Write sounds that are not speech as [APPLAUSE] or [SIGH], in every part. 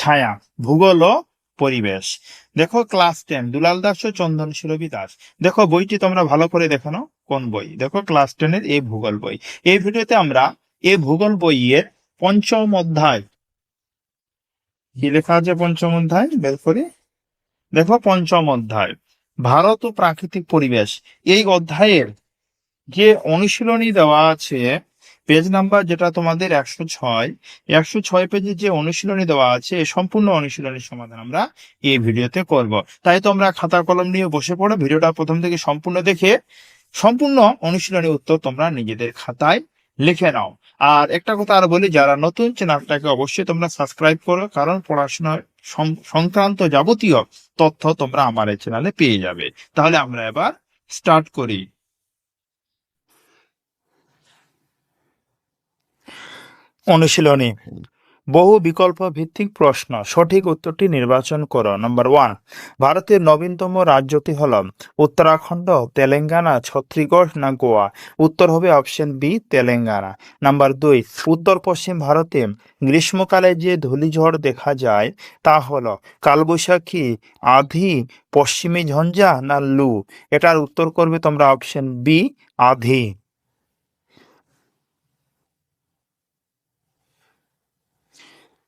ছায়া, ভূগোল ও পরিবেশ। দেখো ক্লাস টেন দুলাল দাস ও চন্দন সুরভি দাস। দেখো বইটি তোমরা ভালো করে দেখো না কোন বই? দেখো ক্লাস টেনের এই ভূগোল বই। এই ভিডিওতে আমরা এই ভূগোল বইয়ের পঞ্চম অধ্যায় কি লেখা আছে পঞ্চম অধ্যায়? বের করি। দেখো পঞ্চম অধ্যায়, ভারত ও প্রাকৃতিক পরিবেশ। এই অধ্যায়ের যে অনুশীলনী দেওয়া আছে পেজ নাম্বার যেটা তোমাদের একশো ছয় একশো ছয় পেজে যে অনুশীলনী দেওয়া আছে এই সম্পূর্ণ অনুশীলনীর সমাধান আমরা এই ভিডিওতে করব। তাই তোমরা খাতা কলম নিয়ে বসে পড়ো, ভিডিওটা প্রথম থেকে সম্পূর্ণ দেখে সম্পূর্ণ অনুশীলনী উত্তর তোমরা নিজেদের খাতায় লিখে নাও। আর একটা কথা আর বলি, যারা নতুন চ্যানেলটাকে অবশ্যই তোমরা সাবস্ক্রাইব করো, কারণ পড়াশোনা সংক্রান্ত যাবতীয় তথ্য তোমরা আমার এই চ্যানেলে পেয়ে যাবে। তাহলে আমরা এবার স্টার্ট করি। অনুশীলনী। বহু বিকল্প ভিত্তিক প্রশ্ন। সঠিক উত্তরটি নির্বাচন করো। নম্বর ওয়ান ভারতের নবীনতম রাজ্যটি হল উত্তরাখণ্ড, তেলেঙ্গানা, ছত্তিশগড় না গোয়া? উত্তর হবে অপশন বি, তেলেঙ্গানা। নাম্বার দুই উত্তর পশ্চিম ভারতে গ্রীষ্মকালে যে ধূলিঝড় দেখা যায়, তা হল কালবৈশাখী, আধি, পশ্চিমী ঝঞ্ঝা না লু? এটার উত্তর করবে তোমরা অপশন বি, আধি।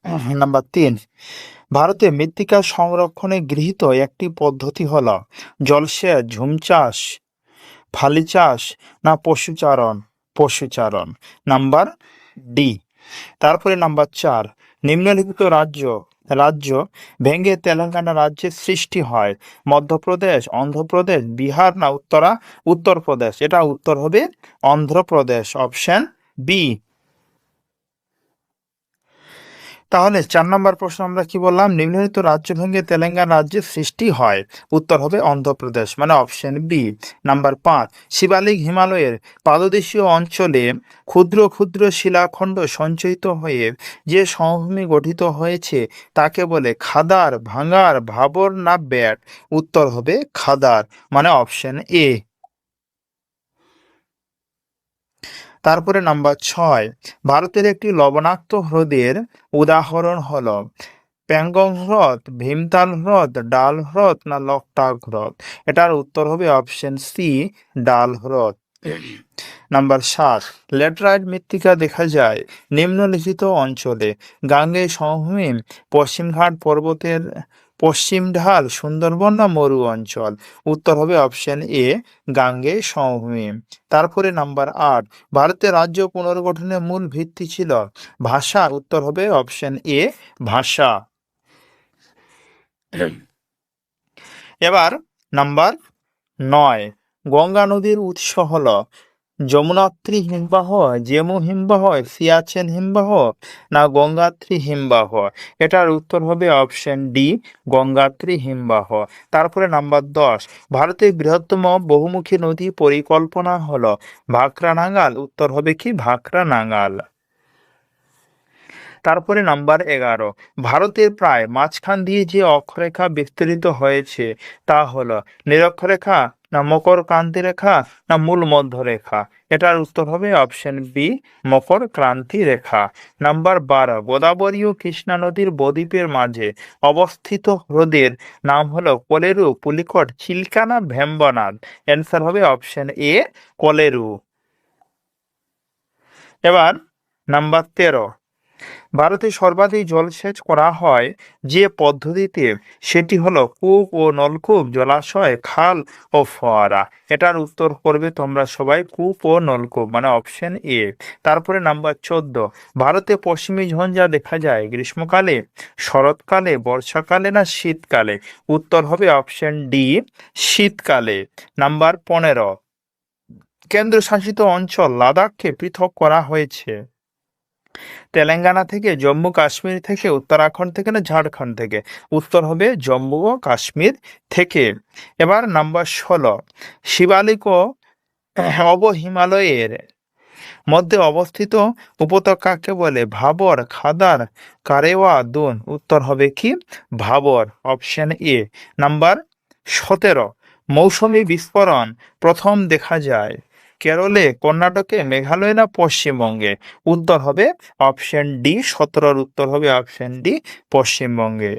[CLEARS THROAT] নাম্বার তিন, ভারতে মৃত্তিকা সংরক্ষণে গৃহীত একটি পদ্ধতি হল জলসেচ, ঝুম চাষ, ফালি চাষ না পশুচারণ পশুচারণ। নাম্বার ডি তারপরে নাম্বার চার, নিম্নলিখিত রাজ্য রাজ্য ভেঙে তেলেঙ্গানা রাজ্যের সৃষ্টি হয়। মধ্যপ্রদেশ, অন্ধ্রপ্রদেশ, বিহার না উত্তরা, উত্তরপ্রদেশ? এটা উত্তর হবে অন্ধ্রপ্রদেশ। অপশন বি তাহলে চার নম্বর প্রশ্ন আমরা কি বললাম? নিম্নলিখিত রাজ্য ভেঙে তেলেঙ্গানা রাজ্যের সৃষ্টি হয়। উত্তর হবে অন্ধ্রপ্রদেশ মানে অপশন বি নাম্বার পাঁচ, শিবালিক হিমালয়ের পাদদেশীয় অঞ্চলে ক্ষুদ্র ক্ষুদ্র শিলাখণ্ড সঞ্চয়িত হয়ে যে সমভূমি গঠিত হয়েছে, তাকে বলে খাদার ভাঙার ভাবর না ব্যাট। উত্তর হবে খাদার মানে অপশন এ তারপরে নাম্বার ছয়। ভারতের একটি লবণাক্ত হ্রদের উদাহরণ হল, প্যাংগং হ্রদ, ভীমতাল হ্রদ, ডাল হ্রদ না লকটাক হ্রদ? এটার উত্তর হবে অপশন সি ডাল হ্রদ। নাম্বার সাত, ল্যাটেরাইট মৃত্তিকা দেখা যায় নিম্নলিখিত অঞ্চলে। গাঙ্গেয় সমভূমি পশ্চিমঘাট পর্বতের পশ্চিম ঢাল, সুন্দরবন না মরু অঞ্চল। উত্তর হবে অপশন এ গাঙ্গেয় সমভূমি। তারপরে নাম্বার আট, ভারতের রাজ্য পুনর্গঠনের মূল ভিত্তি ছিল ভাষা। উত্তর হবে অপশন এ ভাষা। এবার নাম্বার নয়, গঙ্গা নদীর উৎস হল যমুনাত্রী হিমবাহ, জেমু হিমবাহ, সিয়াচেন হিমবাহ, না গঙ্গাত্রী হিমবাহ? এটার উত্তর হবে অপশন ডি, গঙ্গাত্রী হিমবাহ। তারপরে নাম্বার দশ, ভারতের বৃহত্তম বহুমুখী নদী পরিকল্পনা হলো ভাকরা নাঙ্গাল উত্তর হবে কি? ভাকরা নাঙ্গাল তারপরে নাম্বার এগারো, ভারতের প্রায় মাঝখান দিয়ে যে অক্ষরেখা বিস্তৃত হয়েছে, তা হলো নিরক্ষরেখা না মকর ক্রান্তি রেখা, না মূল মধ্য রেখা। এটার উত্তর হবে অপশন বি মকর ক্রান্তি রেখা। নাম্বার বারো, গোদাবরী ও কৃষ্ণা নদীর বদ্বীপের মাঝে অবস্থিত হ্রদের নাম হলো কোলেরু, পুলিকট, চিলকানা ভেম্বনাথ অ্যান্সার হবে অপশন এ কোলেরু। এবার নাম্বার তেরো ভারতে সর্বাধিক জলসেচ করা হয় যে পদ্ধতিতে সেটি হলো কূপ ও নলকূপ, জলাশয়, খাল ও ফোয়ারা। এটার উত্তর করবে তোমরা সবাই কূপ ও নলকূপ মানে অপশন এ তারপরে নাম্বার চোদ্দ। ভারতে পশ্চিমী ঝঞ্ঝা দেখা যায়, গ্রীষ্মকালে, শরৎকালে, বর্ষাকালে না শীতকালে? উত্তর হবে অপশন ডি শীতকালে। নাম্বার পনেরো। কেন্দ্রশাসিত অঞ্চল লাদাখকে পৃথক করা হয়েছে। তেলেঙ্গানা থেকে, জম্মু কাশ্মীর থেকে, উত্তরাখণ্ড থেকে না ঝাড়খণ্ড থেকে? উত্তর হবে জম্মু ও কাশ্মীর থেকে। এবার নাম্বার ষোলো, শিবালিক ও অব হিমালয়ের মধ্যে অবস্থিত উপত্যকাকে বলে ভাবর, খাদার, কারেওয়া, দুন। উত্তর হবে কি? Bhabar, option A. নাম্বার সতেরো, মৌসুমী বিস্ফোরণ, প্রথম দেখা যায়। কেরলে, কর্ণাটকে, মেঘালয় না পশ্চিমবঙ্গে? উত্তর হবে অপশন ডি, সতেরোর উত্তর হবে অপশন ডি, পশ্চিমবঙ্গে।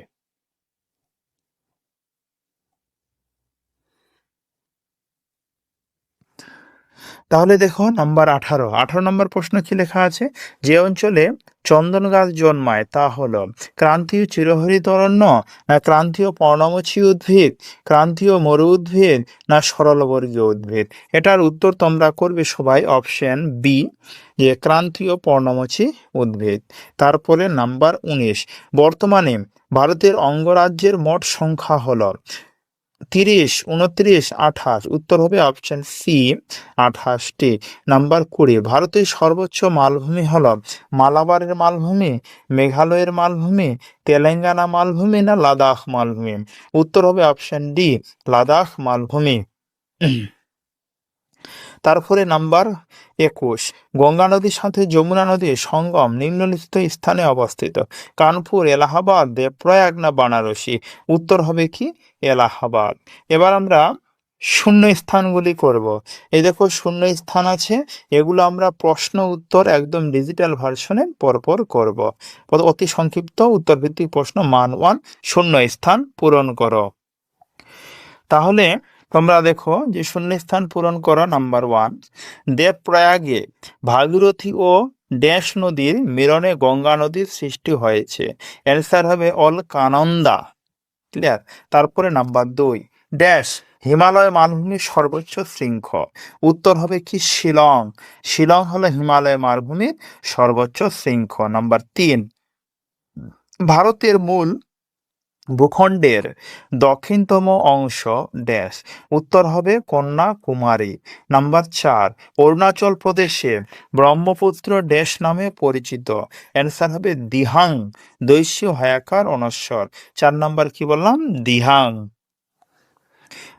তাহলে দেখো নাম্বার আঠারো। আঠারো নম্বর প্রশ্ন কি লেখা আছে? যে অঞ্চলে চন্দন গাছ জন্মায় তা হলো ক্রান্তীয় চিরহরিত অরণ্য, না ক্রান্তীয় পর্ণমোচী উদ্ভিদ, ক্রান্তীয় মরু উদ্ভিদ, না সরলবর্গীয় উদ্ভিদ? এটার উত্তর তোমরা করবে সবাই অপশন বি যে ক্রান্তীয় পর্ণমোচী উদ্ভিদ। তারপরে নাম্বার উনিশ। বর্তমানে ভারতের অঙ্গরাজ্যের মোট সংখ্যা হলো তিরিশ, উনত্রিশ, আঠাশ। উত্তর হবে অপশন সি আঠাশটি। নাম্বার কুড়ি, ভারতের সর্বোচ্চ মালভূমি হল মালাবারের মালভূমি, মেঘালয়ের মালভূমি, তেলেঙ্গানা মালভূমি না লাদাখ মালভূমি? উত্তর হবে অপশন ডি লাদাখ মালভূমি। তারপরে নাম্বার একুশ। গঙ্গা নদীর সাথে যমুনা নদীর সঙ্গম নিম্নলিখিত স্থানে অবস্থিত। কানপুর, এলাহাবাদ, দেবপ্রয়াগ না বানারসি? উত্তর হবে কি? এলাহাবাদ। এবার আমরা শূন্য স্থানগুলি করব। এই দেখো শূন্য স্থান আছে, এগুলো আমরা প্রশ্ন উত্তর একদম ডিজিটাল ভার্সনে পরপর করব। অতি সংক্ষিপ্ত উত্তর ভিত্তিক প্রশ্ন মান ওয়ান শূন্য স্থান পূরণ করো। তাহলে তোমরা দেখো যে শূন্যস্থান পূরণ করো নাম্বার ওয়ান দেবপ্রয়াগে ভাগীরথী ও ড্যাশ নদীর মিলনে গঙ্গা নদীর সৃষ্টি হয়েছে। অ্যান্সার হবে অল কানন্দা ক্লিয়ার তারপরে নাম্বার দুই। ড্যাশ, হিমালয় মালভূমির সর্বোচ্চ শৃঙ্খ উত্তর হবে কি? শিলং। শিলং হলো হিমালয় মালভূমির সর্বোচ্চ শৃঙ্খ নাম্বার তিন। ভারতের মূল ভূখণ্ডের দক্ষিণতম অংশ ড্যাশ উত্তর হবে কন্যাকুমারী। নাম্বার চার, অরুণাচল প্রদেশে ব্রহ্মপুত্র ড্যাশ নামে পরিচিত। অ্যান্সার হবে দিহাং, দৈশ্য হায়াকার অনস্বর চার নাম্বার কি বললাম? দিহাং।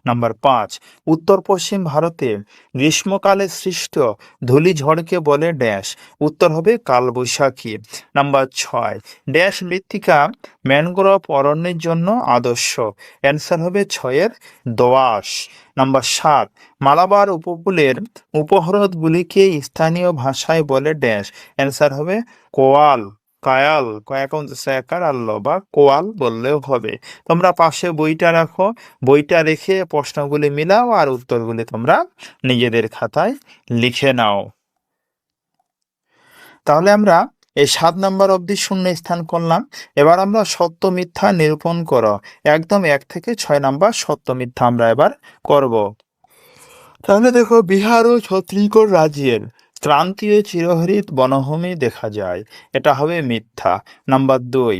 নাম্বার পাঁচ উত্তর পশ্চিম ভারতে গ্রীষ্মকালে সৃষ্ট ধূলিঝড়কে বলে ড্যাশ, উত্তর হবে কালবৈশাখী। নাম্বার ছয়, ড্যাশ মৃত্তিকা ম্যানগ্রোভ অরণ্যের জন্য আদর্শ। অ্যান্সার হবে ছয়ের দোয়াশ নাম্বার সাত, মালাবার উপকূলের উপহ্রদগুলিকে স্থানীয় ভাষায় বলে ড্যাশ। অ্যান্সার হবে কোয়াল। কায়াল, কয়াকন, স্যাকার আল্ল বা কোয়াল বললেও হবে। তোমরা পাশে বইটা রাখো, বইটা রেখে প্রশ্নগুলি মিলাও আর উত্তরগুলি তোমরা নিজেদের খাতায় লিখে নাও। তাহলে আমরা এই সাত নাম্বার অবধি শূন্য স্থান করলাম। এবার আমরা সত্য মিথ্যা নিরূপণ করো। একদম এক থেকে ছয় নাম্বার সত্য মিথ্যা আমরা এবার করব। তাহলে দেখো বিহার ও ছত্তিশগড় রাজ্যের ক্রান্তীয় চিরহরিত বনভূমি দেখা যায়। এটা হবে মিথ্যা। নাম্বার দুই,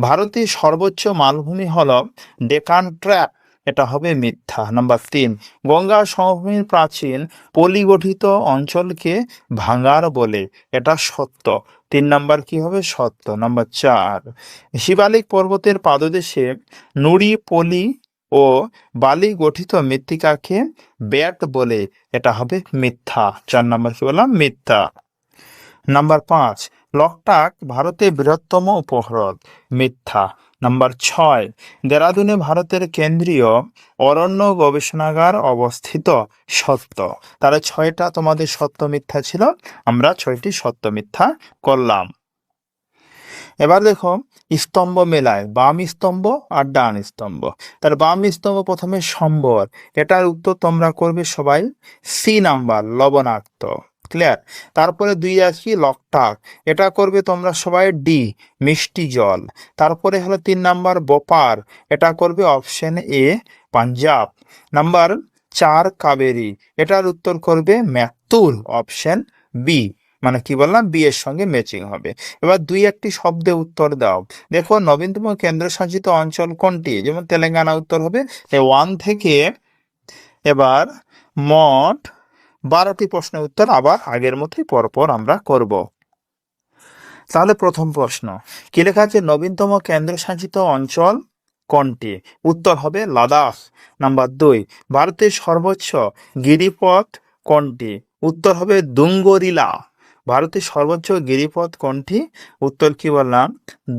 ভারতের সর্বোচ্চ মালভূমি হল ডেকান ট্র্যাপ এটা হবে মিথ্যা। নাম্বার তিন, গঙ্গা সমভূমির প্রাচীন পলিগঠিত অঞ্চলকে ভাঙার বলে। এটা সত্য। তিন নাম্বার কি হবে? সত্য। নাম্বার চার, শিবালিক পর্বতের পাদদেশে নুড়ি পলি ও বালি গঠিত মৃত্তিকাকে ব্যাট বলে এটা হবে মিথ্যা। চার নাম্বার কি বললাম? মিথ্যা। নাম্বার পাঁচ, লকটাক ভারতের বৃহত্তম উপহ্রদ মিথ্যা। নাম্বার ছয়, দেরাদুনে ভারতের কেন্দ্রীয় অরণ্য গবেষণাগার অবস্থিত সত্য। তাহলে ছয়টা তোমাদের সত্য মিথ্যা ছিল, আমরা ছয়টি সত্য মিথ্যা করলাম। এবার দেখো, স্তম্ভ মেলায়, বাম স্তম্ভ আর ডান স্তম্ভ। তার বাম স্তম্ভ প্রথমে সম্বর, এটার উত্তর তোমরা করবে সবাই সি নাম্বার লবণাক্ত ক্লিয়ার তারপরে দুই আসি লকটাক, এটা করবে তোমরা সবাই ডি মিষ্টি জল। তারপরে হলো তিন নাম্বার বোপার, এটা করবে অপশন এ পাঞ্জাব। নাম্বার চার, কাবেরী, এটার উত্তর করবে ম্যাতুল অপশন বি মানে কি বললাম? বি এর সঙ্গে ম্যাচিং হবে। এবার দুই একটি শব্দে উত্তর দাও। দেখো, নবীনতম কেন্দ্রশাসিত অঞ্চল কোনটি? যেমন তেলেঙ্গানা উত্তর হবে। ওয়ান থেকে এবার মোট বারোটি প্রশ্নের উত্তর আবার আগের মতোই পরপর আমরা করব। তাহলে প্রথম প্রশ্ন। কি লেখা আছে? নবীনতম কেন্দ্রশাসিত অঞ্চল কোনটি? উত্তর হবে লাদাখ। নাম্বার দুই, ভারতের সর্বোচ্চ গিরিপথ কোনটি? উত্তর হবে দুঙ্গরিলা। ভারতের সর্বোচ্চ গিরিপথ কোনটি? উত্তর কি বললাম?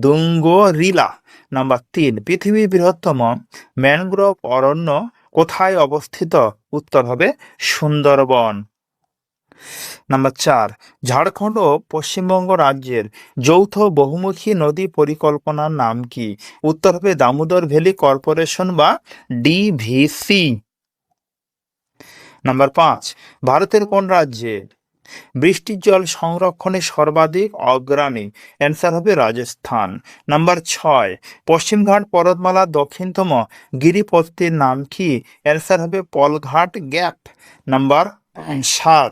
দুঙ্গরিলা, নাম্বার তিন। পৃথিবীর বৃহত্তম ম্যানগ্রোভ অরণ্য কোথায় অবস্থিত? উত্তর হবে সুন্দরবন। নাম্বার চার। ঝাড়খণ্ড ও পশ্চিমবঙ্গ রাজ্যের যৌথ বহুমুখী নদী পরিকল্পনার নাম কি? উত্তর হবে দামোদর ভ্যালি কর্পোরেশন বা ডিভিসি। নাম্বার পাঁচ। ভারতের কোন রাজ্যে বৃষ্টির জল সংরক্ষণে সর্বাধিক অগ্রণী অ্যান্সার হবে রাজস্থান। নাম্বার ছয় পশ্চিমঘাট পর্বতমালার দক্ষিণতম গিরিপথটির নাম কি? অ্যান্সার হবে পলঘাট গ্যাপ। নাম্বার সাত,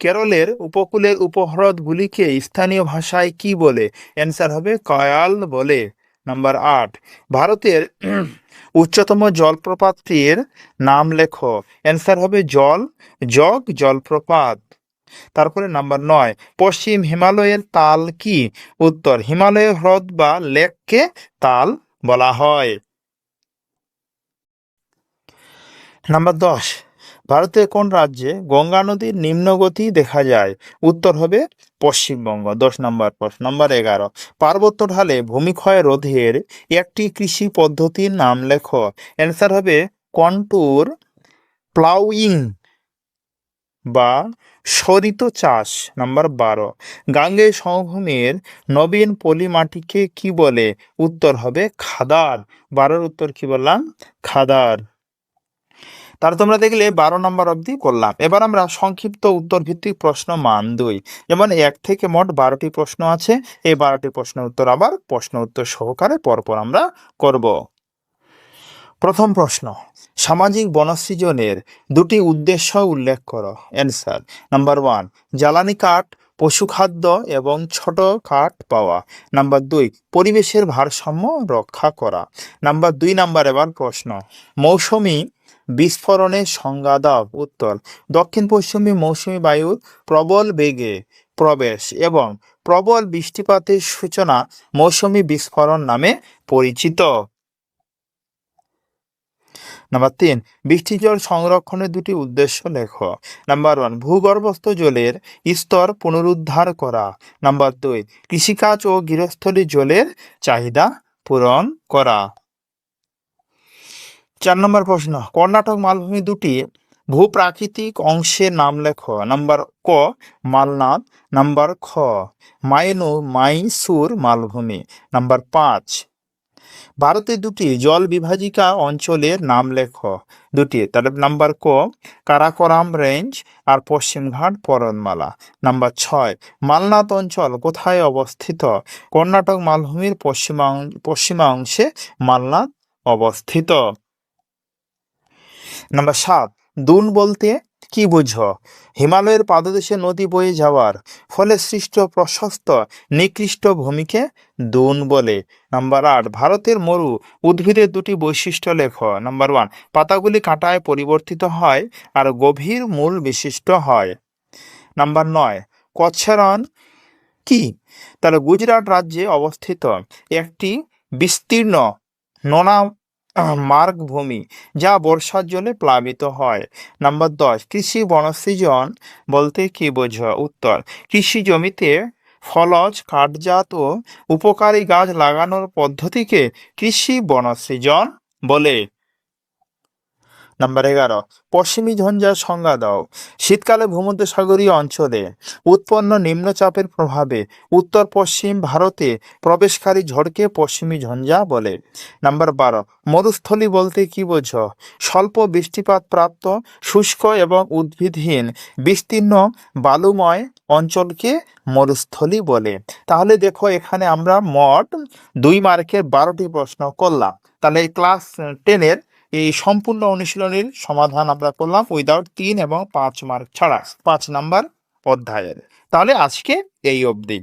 কেরলের উপকূলের উপহ্রদগুলিকে স্থানীয় ভাষায় কি বলে? অ্যান্সার হবে কয়াল বলে। নাম্বার আট, ভারতের উচ্চতম জলপ্রপাতটির নাম লেখো। অ্যান্সার হবে জল, জগ, জলপ্রপাত। তারপরে নাম্বার নয়, পশ্চিম হিমালয়ের তাল কি? উত্তর, হিমালয় হ্রদ বা লেককে তাল বলা হয়। নাম্বার দশ ভারতের কোন রাজ্যে গঙ্গা নদীর নিম্নগতি দেখা যায়? উত্তর হবে পশ্চিমবঙ্গ, দশ নম্বর প্রশ্ন, নম্বর এগারো। পার্বত্য ঢালে ভূমিক্ষয় রোধের একটি কৃষি পদ্ধতির নাম লেখো। অ্যান্সার হবে কন্টুর প্লাউইং বা সরিত চাষ, নাম্বার বারো। গাঙ্গে সমভূমির নবীন পলি মাটিকে কি বলে? উত্তর হবে খাদার। বারোর উত্তর কি বললাম? খাদার। তাহলে তোমরা দেখলে বারো নম্বর অবধি করলাম। এবার আমরা সংক্ষিপ্ত উত্তর ভিত্তিক প্রশ্ন মান দুই। যেমন এক থেকে মোট বারোটি প্রশ্ন আছে, এই বারোটি প্রশ্নের উত্তর আবার প্রশ্ন উত্তর সহকারে পরপর আমরা করব। প্রথম প্রশ্ন, সামাজিক বনসৃজনের দুটি উদ্দেশ্য উল্লেখ করো। অ্যান্সার নাম্বার ওয়ান জ্বালানি কাঠ পশুখাদ্য এবং ছোট কাঠ পাওয়া। নাম্বার দুই, পরিবেশের ভারসাম্য রক্ষা করা। নাম্বার দুই নাম্বার এবার প্রশ্ন, মৌসুমী বিস্ফোরণের সংজ্ঞা দাও উত্তর দক্ষিণ পশ্চিমী মৌসুমী বায়ুর প্রবল বেগে প্রবেশ এবং প্রবল বৃষ্টিপাতের সূচনা মৌসুমী বিস্ফোরণ নামে পরিচিত। নাম্বার তিন, বৃষ্টি জল সংরক্ষণের দুটি উদ্দেশ্য লেখ। নাম্বার ওয়ান, ভূগর্ভস্থ জলের স্তর পুনরুদ্ধার করা। নাম্বার দুই, কৃষিকাজ ও গৃহস্থলী জলের চাহিদা পূরণ করা। চার নম্বর প্রশ্ন, কর্ণাটক মালভূমি দুটি ভূপ্রাকৃতিক অংশের নাম লেখো নাম্বার ক মালনাদ, নাম্বার খ মাইনু মাইসুর মালভূমি, নাম্বার পাঁচ। ভারতের দুটি জল বিভাজিকা অঞ্চলের নাম লেখ দুটি, তাহলে নাম্বার ক কারাকোরাম রেঞ্জ আর পশ্চিমঘাট পর্বতমালা নাম্বার ছয় মালনাথ অঞ্চল কোথায় অবস্থিত? কর্ণাটক মালভূমির পশ্চিমা পশ্চিমা অংশে মালনাথ অবস্থিত। নাম্বার সাত, দুন বলতে কি বুঝো? হিমালয়ের পাদদেশে নদী বয়ে যাওয়ার ফলে সৃষ্ট প্রশস্ত নিকৃষ্ট ভূমিকে দুন বলে। নাম্বার আট, ভারতের মরু উদ্ভিদের দুটি বৈশিষ্ট্য লেখ। নাম্বার ওয়ান পাতাগুলি কাঁটায় পরিবর্তিত হয় আর গভীর মূল বিশিষ্ট হয়। নাম্বার নয়, কচ্ছরণ কি? তাহলে গুজরাট রাজ্যে অবস্থিত একটি বিস্তীর্ণ নোনা মার্গভূমি, যা বর্ষার জলে প্লাবিত হয়। নাম্বার দশ, কৃষি বনসৃজন বলতে কি বোঝো? উত্তর, কৃষি জমিতে ফলজ, কাঠজাত ও উপকারী গাছ লাগানোর পদ্ধতিকে কৃষি বনসৃজন বলে। নাম্বার এগারো, পশ্চিমী ঝঞ্ঝার সংজ্ঞা দাও। শীতকালে ভূমধ্যসাগরীয় অঞ্চলে উৎপন্ন নিম্নচাপের প্রভাবে উত্তর পশ্চিম ভারতে প্রবেশকারী ঝড়কে পশ্চিমী ঝঞ্ঝা বলে। নাম্বার বারো, মরুস্থলী বলতে কি বোঝো? স্বল্প বৃষ্টিপাত প্রাপ্ত, শুষ্ক এবং উদ্ভিদহীন, বিস্তীর্ণ, বালুময় অঞ্চলকে মরুস্থলী বলে। তাহলে দেখো এখানে আমরা মোট দুই মার্কের বারোটি প্রশ্ন করলাম। তাহলে ক্লাস টেনের এই সম্পূর্ণ অনুশীলনের সমাধান আমরা করলাম উইদাউট তিন এবং পাঁচ মার্ক ছাড়া। পাঁচ নাম্বার অধ্যায়ের। তাহলে আজকে এই অবধি।